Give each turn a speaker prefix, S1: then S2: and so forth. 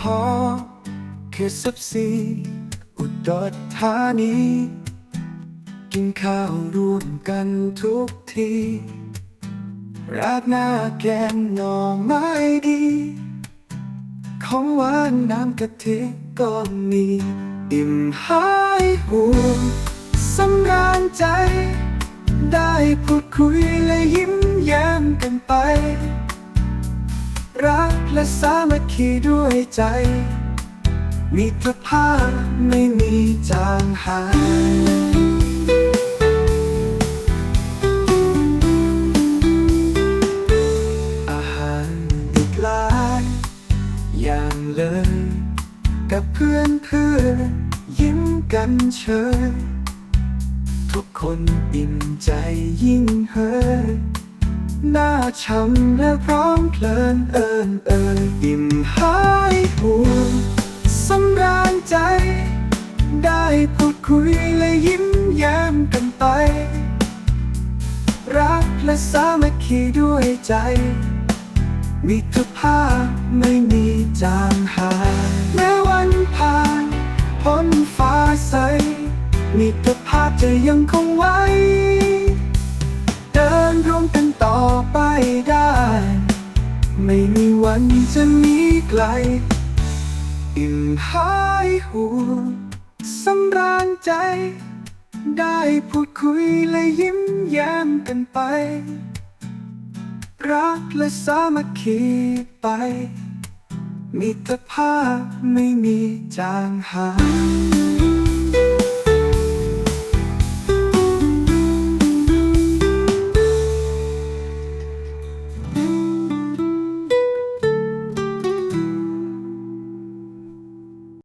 S1: พอคือสับสีอุดรธานี กินข้าวร่วมกันทุกทีราดหน้าแกงหน่อไม้ดี ของหวานน้ำกะทิก็มีอิ่มหายห่วงสำราญใจ ได้พูดคุยและยิ้มแย้มกันไป รักและสามัคคีด้วยใจ มีตรภาพไม่มีจางหายอาหารอีกหลายอย่างเลย กับเพื่อนเพื่อนยิ้มกันเชยทุกคนอิ่มใจยิ่งเฮยหน้าช้ำและพร้อมเพลินเอินเอิ่มหายห่วงสำราญใจ ได้พูดคุยและยิ้มแย้มกันไป รักและสามัคคีด้วยใจ มิตรภาพไม่มีจางหายแม้วันผ่านพ้นฟ้าใส มิตรภาพจะยังคงไว้ เดินร่วมกันต่อไปได้ ไม่มี วันจะหนีไกล อิ่มหายห่วงสำราญใจ ได้พูดคุยและยิ้มแย้มกันไป รักและสามัคคีไป มิตรภาพไม่มีจางหาย